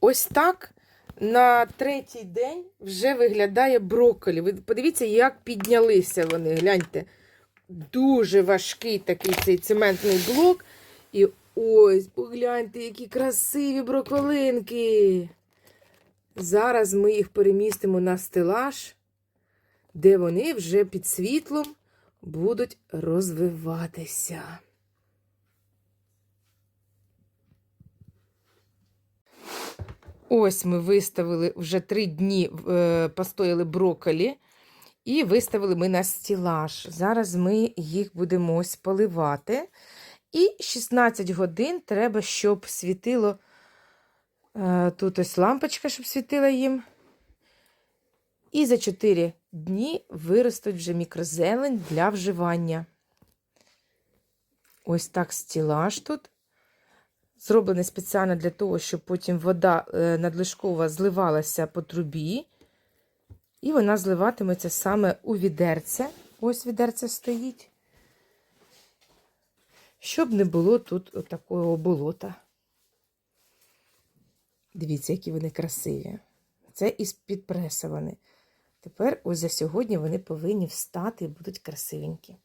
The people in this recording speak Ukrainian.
Ось так на третій день вже виглядає брокколі. Ви подивіться, як піднялися вони. Гляньте. Дуже важкий такий цей цементний блок. І ось, погляньте, які красиві броколинки. Зараз ми їх перемістимо на стелаж, де вони вже під світлом будуть розвиватися. Ось ми виставили вже три дні е, постояли брокколі. І виставили ми на стілаж. Зараз ми їх будемо ось поливати. І 16 годин треба, щоб світило. е, Тут ось лампочка, щоб світила їм. І за 4 дні виростуть вже мікрозелень для вживання. Ось так стілаж тут. Зроблений спеціально для того, щоб потім вода е, надлишкова зливалася по трубі. І вона зливатиметься саме у відерце. Ось відерце стоїть. Щоб не було тут такого болота. Дивіться, які вони красиві. Це із підпресовані. Тепер ось за сьогодні вони повинні встати і будуть красивенькі.